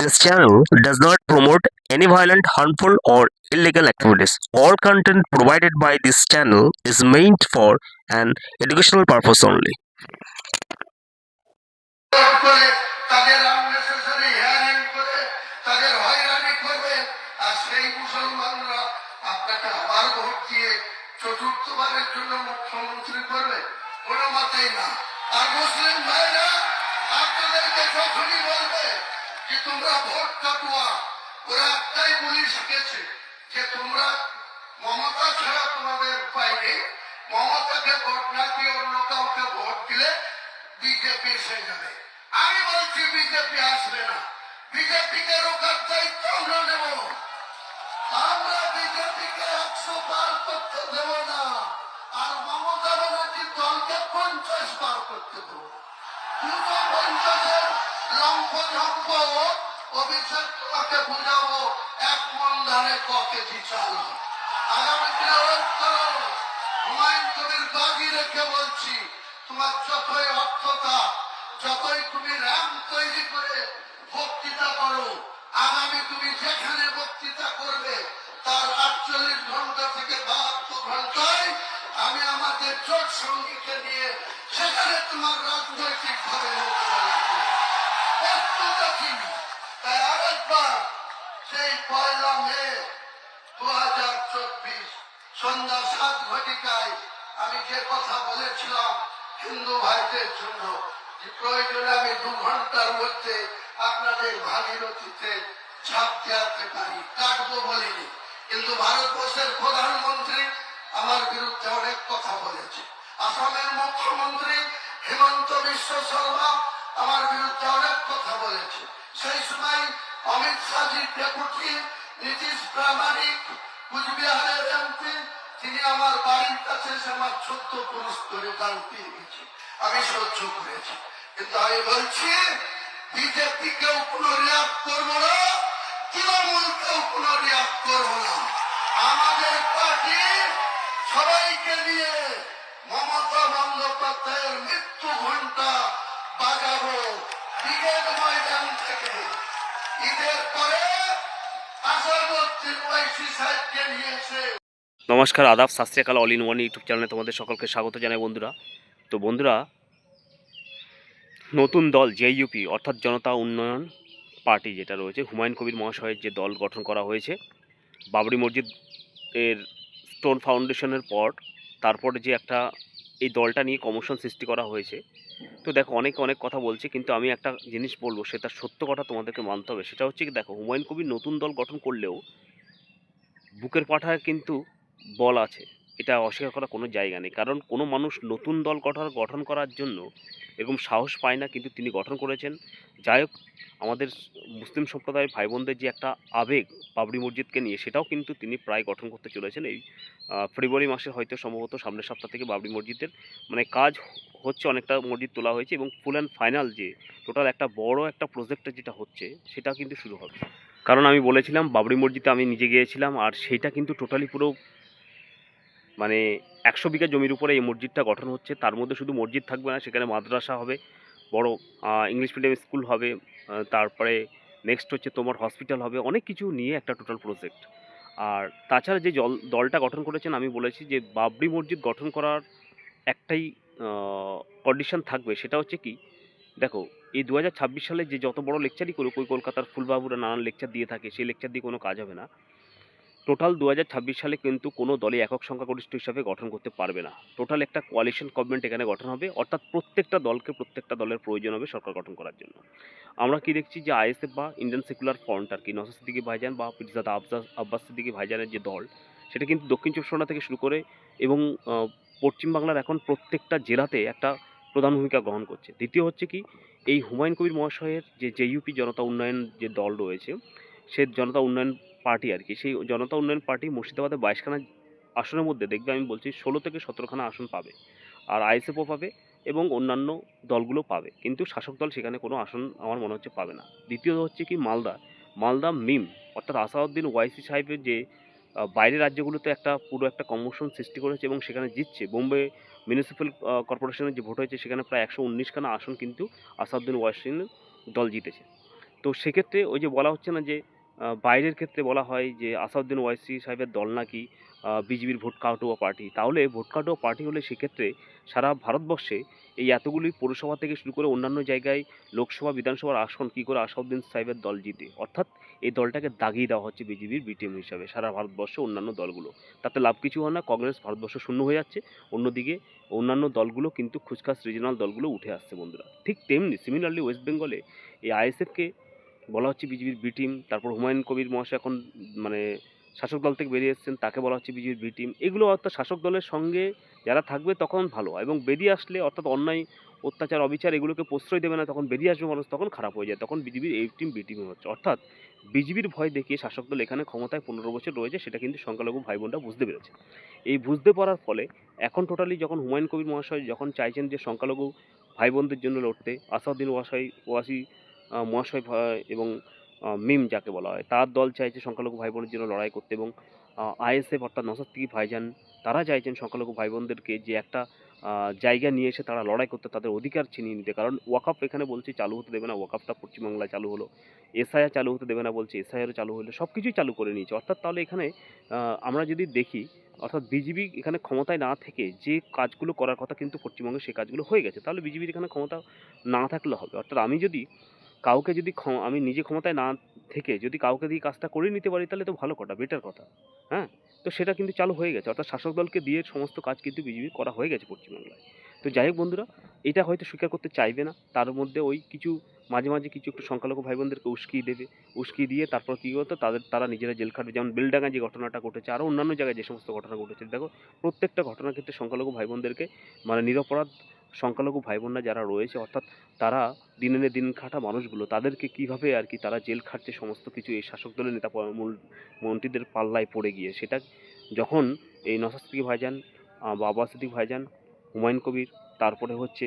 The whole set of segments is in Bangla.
This channel does not promote any violent, harmful, or illegal activities. All content provided by this channel is meant for an educational purpose only. আর মুসলিম ভাইরা আপনাদেরকে যখনই বলবে যে তোমরা ভোট কাটুয়া ওরা একটাই বলি শিখেছে যে তোমরা মমতা ছাড়া তোমাদের উপায় নেই মমতাকে ভোট না দিয়ে অন্য কাউকে ভোট দিলে বিজেপি এসে যাবে আমি বলছি বিজেপি আসবে না বিজেপিকে রোকার দায়িত্ব আমরা নেব আমরা বিজেপিকে একশো পার করতে দেব না আর মমতা ব্যানার্জি দলকে পঞ্চাশ পার করতে দেব আগামী তুমি যেখানে বক্তৃতা করবে, তার আটচল্লিশ ঘণ্টা থেকে বাহাত্তর ঘন্টায় আমি আমাদের জোট সঙ্গীকে নিয়ে সেখানে তোমার রাজনৈতিক ভাবে চব্বিশ সন্ধ্যা সাত ঘটিকায় আমি যে কথা বলেছিলাম হিন্দু ভাইদের জন্য, যে প্রয়োজনে পারি, কাটবো বলিনি। কিন্তু ভারতবর্ষের প্রধানমন্ত্রী আমার বিরুদ্ধে অনেক কথা বলেছে। আসামের মুখ্যমন্ত্রী হিমন্ত বিশ্ব শর্মা আমার বিরুদ্ধে অনেক কথা বলেছে। সেই সময় অমিত শাহজির ডেপুটি, নীতিশ প্রামাণিক, কুচবিহারের এমপি, তিনি আমার বাড়ির কাছে এসে আমার ছোট্ট পুরুষ করে গান পেয়ে আমি সহ্য করেছি। কিন্তু আমি বলছি বিজেপিকেও কোনো রিয়াক্ট করব না তৃণমূলকেও কোনো রিয়াক্ট করব না। আমাদের পার্টি সবাইকে নিয়ে মমতা বন্দ্যোপাধ্যায়ের মৃত্যু ঘণ্টা ময়দান থেকে। ঈদের পরে ওয়াইসি সাহেবকে নিয়ে এসে নমস্কার, আদাব, শাস্ত্রীয়কাল, অল ইন ওয়ান ইউটিউব চ্যানেলে তোমাদের সকলকে স্বাগত জানাই বন্ধুরা। তো বন্ধুরা, নতুন দল জেইউপি অর্থাৎ জনতা উন্নয়ন পার্টি যেটা রয়েছে, হুমায়ুন কবির মহাশয়ের যে দল গঠন করা হয়েছে, বাবরি মসজিদ এর স্টোন ফাউন্ডেশনের পর, তারপরে যে একটা এই দলটা নিয়ে কমিশন সৃষ্টি করা হয়েছে। তো দেখো, অনেকে অনেক কথা বলছে, কিন্তু আমি একটা জিনিস বলব, সেটা সত্য কথা তোমাদেরকে মানতে হবে। সেটা হচ্ছে কি, দেখো, হুমায়ুন কবির নতুন দল গঠন করলেও বুকের পাঠায় কিন্তু বল আছে। এটা অস্বীকার করার কোনো জায়গা নেই। কারণ কোনো মানুষ নতুন দল গঠন গঠন করার জন্য এরকম সাহস পায় না, কিন্তু তিনি গঠন করেছেন। যাই হোক, আমাদের মুসলিম সম্প্রদায়ের ভাই বোনদের যে একটা আবেগ বাবরি মসজিদকে নিয়ে, সেটাও কিন্তু তিনি প্রায় গঠন করতে চলেছেন। এই ফেব্রুয়ারি মাসে হয়তো সম্ভবত সামনের সপ্তাহ থেকে বাবরি মসজিদের মানে কাজ হচ্ছে অনেকটা মসজিদ তোলা হয়েছে এবং ফুল অ্যান্ড ফাইনাল যে টোটাল একটা বড় একটা প্রজেক্টে যেটা হচ্ছে, সেটা কিন্তু শুরু হবে। কারণ আমি বলেছিলাম, বাবরি মসজিদে আমি নিজে গিয়েছিলাম, আর সেটা কিন্তু টোটালি পুরো মানে একশো বিঘা জমির উপরে এই মসজিদটা গঠন হচ্ছে। তার মধ্যে শুধু মসজিদ থাকবে না, সেখানে মাদ্রাসা হবে, বড় ইংলিশ মিডিয়াম স্কুল হবে তারপরে নেক্সট হচ্ছে তোমার হসপিটাল হবে, অনেক কিছু নিয়ে একটা টোটাল প্রজেক্ট আর তাছাড়া যে জল, দলটা গঠন করেছেন, আমি বলেছি যে বাবরি মসজিদ গঠন করার একটাই কন্ডিশন থাকবে, সেটা হচ্ছে কি, দেখো, এই দু হাজার ছাব্বিশ সালে যে যত বড় লেকচারই করুক, ওই কলকাতার ফুলবাবুরা নানান লেকচার দিয়ে থাকে, সেই লেকচার দিয়ে কোনো কাজ হবে না। টোটাল দু হাজার ছাব্বিশ সালে কিন্তু কোনো দলে একক সংখ্যাগরিষ্ঠ হিসাবে গঠন করতে পারবে না। টোটাল একটা কোয়ালিশন গভর্নমেন্ট এখানে গঠন হবে, অর্থাৎ প্রত্যেকটা দলকে প্রত্যেকটা দলের প্রয়োজন হবে সরকার গঠন করার জন্য। আমরা কি দেখছি যে আইএসএফ বা ইন্ডিয়ান সেকুলার ফ্রন্ট আর কি নসর সিদ্দিকি ভাইজান বা পিরজাদা আফজাজ আব্বাস সিদ্দিকি ভাইজানের যে দল, সেটা কিন্তু দক্ষিণ চব্বিশ পরগনা থেকে শুরু করে এবং পশ্চিমবাংলার এখন প্রত্যেকটা জেলাতে একটা প্রধান ভূমিকা গ্রহণ করছে। দ্বিতীয় হচ্ছে কি, এই হুমায়ুন কবির মহাশয়ের যে জেইউপি জনতা উন্নয়ন যে দল রয়েছে, সে জনতা উন্নয়ন পার্টি আর কি। সেই জনতা উন্নয়ন পার্টি মুর্শিদাবাদে বাইশখানা আসনের মধ্যে, দেখবে আমি বলছি, ষোলো থেকে সতেরোখানা আসন পাবে। আর আইএসএফও পাবে এবং অন্যান্য দলগুলো পাবে। কিন্তু শাসক দল সেখানে কোনো আসন আমার মনে হচ্ছে পাবে না। দ্বিতীয় হচ্ছে কি, মালদা। মালদা মিম, অর্থাৎ আসাউদ্দিন ওয়াইসি সাহেবের যে বাইরের রাজ্যগুলোতে একটা পুরো একটা কমিশন সৃষ্টি করেছে এবং সেখানে জিতছে। বোম্বে মিউনিসিপ্যাল কর্পোরেশনের যে ভোট হয়েছে, সেখানে প্রায় একশো উনিশখানা আসন কিন্তু আসাউদ্দিন ওয়াইসির দল জিতেছে। তো সেক্ষেত্রে ওই যে বলা হচ্ছে না যে বাইরের ক্ষেত্রে বলা হয় যে আসাউদ্দিন ওয়াইসি সাহেবের দল নাকি বিজেপির ভোট কাউটুয়া পার্টি। তাহলে ভোট কাউটুয়া পার্টি হলে সেক্ষেত্রে সারা ভারতবর্ষে এই এতগুলি পৌরসভা থেকে শুরু করে অন্যান্য জায়গায় লোকসভা, বিধানসভার আসন কী করে আসাউদ্দিন সাহেবের দল জিতে? অর্থাৎ এই দলটাকে দাগিয়ে দেওয়া হচ্ছে বিজেপির বিটিএম হিসাবে, সারা ভারতবর্ষে অন্যান্য দলগুলো। তাতে লাভ কিছু হয় না, কংগ্রেস ভারতবর্ষ শূন্য হয়ে যাচ্ছে। অন্যদিকে অন্যান্য দলগুলো কিন্তু খুচখাস রিজনাল দলগুলো উঠে আসছে বন্ধুরা। ঠিক তেমনি সিমিলারলি ওয়েস্ট বেঙ্গলে এই আইএসএফকে বলা হচ্ছে বিজেপির বি টিম তারপর হুমায়ুন কবির মহাশয় এখন মানে শাসক দল থেকে বেরিয়ে এসেছেন, তাকে বলা হচ্ছে বিজেপির বি টিম এগুলো অর্থাৎ শাসক দলের সঙ্গে যারা থাকবে তখন ভালো, এবং বেরিয়ে আসলে অর্থাৎ অন্যায়, অত্যাচার, অবিচার এগুলোকে প্রশ্রয় দেবে না, তখন বেরিয়ে আসবে মানুষ, তখন খারাপ হয়ে যায়, তখন বিজেপির এই টিম বি টিম হচ্ছে। অর্থাৎ বিজেপির ভয় দেখিয়ে শাসক দল এখানে ক্ষমতায় পনেরো বছর রয়েছে, সেটা কিন্তু সংখ্যালঘু ভাই বোনরা বুঝতে পেরেছে। এই বুঝতে পারার ফলে এখন টোটালি যখন হুমায়ুন কবির মহাশয় যখন চাইছেন যে সংখ্যালঘু ভাই বোনদের জন্য লড়তে আসাউদ্দিন ওয়াসাই, ওয়াসি মহাশয় এবং মিম যাকে বলা হয়, তার দল চাইছে সংখ্যালঘু ভাই বোনের জন্য লড়াই করতে এবং আইএসএফ অর্থাৎ নসাত্তিকি ভাইজান, তারা চাইছেন সংখ্যালঘু ভাই বোনদেরকে যে একটা জায়গা নিয়ে এসে তারা লড়াই করতে তাদের অধিকার ছিনিয়ে নিতে। কারণ ওয়াকআপ এখানে বলছে চালু হতে দেবে না ওয়াকআপটা পশ্চিমবাংলায় চালু হলো, এসআইআর চালু হতে দেবে না বলছে, এসআইআরও চালু হলো সব কিছুই চালু করে নিয়েছে। অর্থাৎ তাহলে এখানে আমরা যদি দেখি, অর্থাৎ বিজেপি এখানে ক্ষমতায় না থেকে যে কাজগুলো করার কথা কিন্তু পশ্চিমবঙ্গে সেই কাজগুলো হয়ে গেছে, তাহলে বিজেপির এখানে ক্ষমতা না থাকলে হবে। অর্থাৎ আমি যদি কাউকে যদি আমি নিজে ক্ষমতায় না থেকে যদি কাউকে দিয়ে কাজটা করে নিতে পারি, তাহলে তো ভালো কথা বেটার কথা হ্যাঁ? তো সেটা কিন্তু চালু হয়ে গেছে। অর্থাৎ শাসক দলকে দিয়ে সমস্ত কাজ কিন্তু বিজেপি করা হয়ে গেছে পশ্চিমবাংলায়। তো যাই হোক বন্ধুরা, এটা হয়তো স্বীকার করতে চাইবে না। তার মধ্যে ওই কিছু, মাঝে মাঝে কিছু একটু সংখ্যালঘু ভাই বোনদেরকে উস্কিয়ে দেবে উস্কিয়ে দিয়ে তারপর কী হতো তাদের, তারা নিজেরা জেল খাটবে। যেমন বেলডাঙ্গায় যে ঘটনাটা ঘটেছে, আরও অন্যান্য জায়গায় যে সমস্ত ঘটনা ঘটেছে। দেখো, প্রত্যেকটা ঘটনার ক্ষেত্রে সংখ্যালঘু ভাই বোনদেরকে মানে নিরপরাধ সংখ্যালঘু ভাই বোনরা যারা রয়েছে অর্থাৎ তারা দিনে দিন খাটা মানুষগুলো তাদেরকে কীভাবে আর কি তারা জেল খাটছে সমস্ত কিছু এই শাসক দলের নেতা মন্ত্রীদের পাল্লায় পড়ে গিয়ে। সেটা যখন এই নসাদ সিদ্দিকী ভাইজান আহ, বা আব্বাস সিদ্দিক ভাইজান হুমায়ুন কবির তারপরে হচ্ছে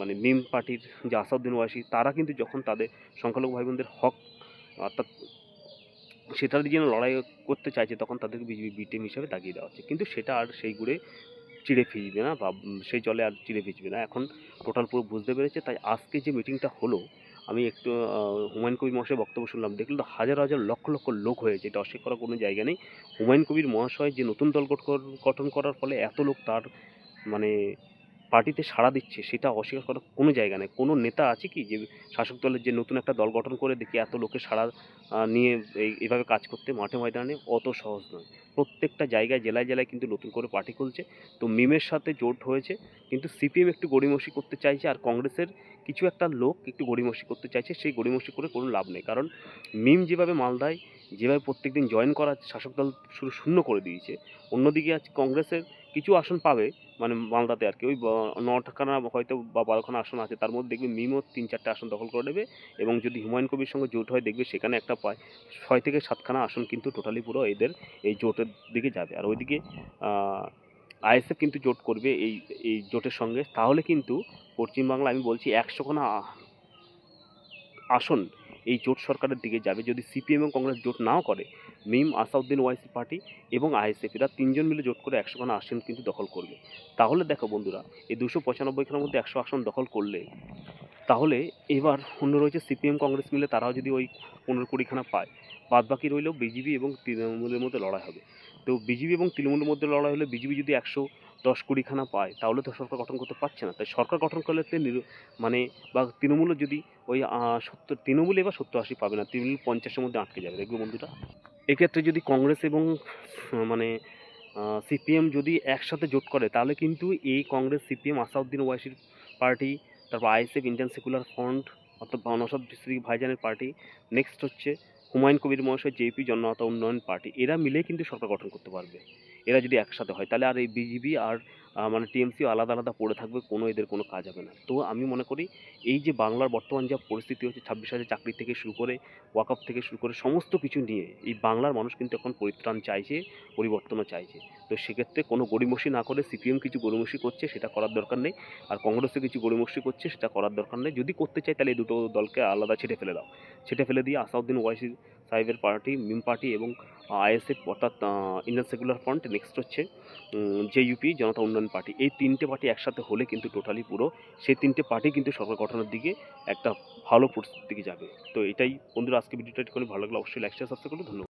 মানে মিম পার্টির যে আসাউদ্দিন ওয়াসি তারা কিন্তু যখন তাদের সংখ্যালঘু ভাই বোনদের হক অর্থাৎ সেটার জন্য লড়াই করতে চাইছে তখন তাদেরকে বিজেপি বিটিএম হিসাবে দাগিয়ে দেওয়া হচ্ছে। কিন্তু সেটা আর সেই গুড়ে চিড়ে ভিজবে না বা সেই জলে আর চিড়ে ফিজবে না। এখন টোটাল পুরো বুঝতে পেরেছে, তাই আজকে যে মিটিংটা হলো, আমি একটু হুমায়ুন কবির মহাশয় বক্তব্য শুনলাম। দেখলাম তো হাজার হাজার লক্ষ লক্ষ লোক হয়েছে, এটা অস্বীকার করার কোনো জায়গা নেই। হুমায়ুন কবির মহাশয় যে নতুন দল গঠ- গঠন করার ফলে এত লোক তার মানে পার্টিতে সাড়া দিচ্ছে, সেটা অস্বীকার করার কোনো জায়গা নেই। কোনো নেতা আছে কি যে শাসক দলের যে নতুন একটা দল গঠন করে দেখি এত লোকের সাড়া নিয়ে এই, এইভাবে কাজ করতে মাঠে ময়দানে অত সহজ নয়। প্রত্যেকটা জায়গায়, জেলায় জেলায় কিন্তু নতুন করে পার্টি খুলছে। তো মিমের সাথে জোট হয়েছে, কিন্তু সিপিএম একটু গড়িমসি করতে চাইছে আর কংগ্রেসের কিছু একটা লোক একটু গড়িমসি করতে চাইছে, সেই গড়িমসি করে কোনো লাভ নেই। কারণ মিম যেভাবে মালদায়, যেভাবে প্রত্যেকদিন জয়েন করা শাসক দল শুরু শূন্য করে দিয়েছে, অন্যদিকে আজ কংগ্রেসের কিছু আসন পাবে মানে মালদাতে আর কি। ওই নটাখানা হয়তো বা বারোখানা আসন আছে, তার মধ্যে দেখবে মিমও তিন চারটে আসন দখল করে নেবে এবং যদি হুমায়ুন কবির সঙ্গে জোট হয়, দেখবে সেখানে একটা পায়। ছয় থেকে সাতখানা আসন কিন্তু টোটালি পুরো এদের এই জোটের দিকে যাবে। আর ওইদিকে আইএসএফ কিন্তু জোট করবে এই এই জোটের সঙ্গে। তাহলে কিন্তু পশ্চিমবাংলা আমি বলছি একশোখানা আসন এই জোট সরকারের দিকে যাবে। যদি সিপিএম এবং কংগ্রেস জোট নাও করে, মিম, আসাউদ্দিন, ওয়াইসি পার্টি এবং আইএসএফ, এরা তিনজন মিলে জোট করে একশোখানা আসন কিন্তু দখল করবে। তাহলে দেখো বন্ধুরা, এই দুশো পঁচানব্বইখানার মধ্যে একশো আসন দখল করলে, তাহলে এবার অন্য রয়েছে সিপিএম, কংগ্রেস মিলে তারাও যদি ওই পনেরো কুড়িখানা পায় বাদ বাকি রইলেও বিজেপি এবং তৃণমূলের মধ্যে লড়াই হবে। তো বিজেপি এবং তৃণমূলের মধ্যে লড়াই হলে বিজেপি যদি একশো দশ কুড়িখানা পায়, তাহলে তো সরকার গঠন করতে পারছে না। তাই সরকার গঠন করলে মানে বা তৃণমূলও যদি ওই সত্তর, তৃণমূল এবার সত্তর আশি পাবে না, তৃণমূল পঞ্চাশের মধ্যে আটকে যাবে, দেখবে বন্ধুরা? এক্ষেত্রে যদি কংগ্রেস এবং মানে সিপিএম যদি একসাথে জোট করে, তাহলে কিন্তু এই কংগ্রেস, সিপিএম, আসাউদ্দিন ওয়াইসির পার্টি, তারপর আইএসএফ, ইন্ডিয়ান সেকুলার ফ্রন্ট, অর্থাৎ নসাদ শ্রী ভাইজানের পার্টি, নেক্সট হচ্ছে হুমায়ুন কবির মহাশয় জেপি জনতা উন্নয়ন পার্টি, এরা মিলে কিন্তু সরকার গঠন করতে পারবে। এরা যদি একসাথে হয়, তাহলে আর এই বিজেপি আর মানে টিএমসি আলাদা আলাদা পড়ে থাকবে, কোনো এদের কোনো কাজ হবে না। তো আমি মনে করি এই যে বাংলার বর্তমান যা পরিস্থিতি হচ্ছে, ছাব্বিশ হাজার চাকরি থেকে শুরু করে ওয়াকআপ থেকে শুরু করে সমস্ত কিছু নিয়ে, এই বাংলার মানুষ কিন্তু এখন পরিত্রাণ চাইছে, পরিবর্তনও চাইছে। তো সেক্ষেত্রে কোনো গড়িমসি না করে সিপিএম কিছু গড়িমসি করছে, সেটা করার দরকার নেই। আর কংগ্রেসে কিছু গড়িমসি করছে, সেটা করার দরকার নেই। যদি করতে চাই, তাহলে এই দুটো দলকে আলাদা ছেটে ফেলে দাও। ছেটে ফেলে দিয়ে আসাউদ্দিন ওয়াইসি সাহেবের পার্টি মিম পার্টি এবং আইএসএফ অর্থাৎ ইন্ডিয়ান সেকুলার ফ্রন্ট নেক্সট হচ্ছে জেইউপি জনতা উন্নয়ন পার্টি এই তিনটে পার্টি একসাথে হলে কিন্তু টোটালি পুরো, সেই তিনটে পার্টি কিন্তু সরকার গঠনের দিকে একটা ভালো পরিস্থিতির দিকে যাবে। তো এটাই বন্ধুরা, আজকে ভিডিওটা একটু ভালো লাগলে অবশ্যই লাইক শেয়ার সাবস্ক্রাইব করুন। ধন্যবাদ।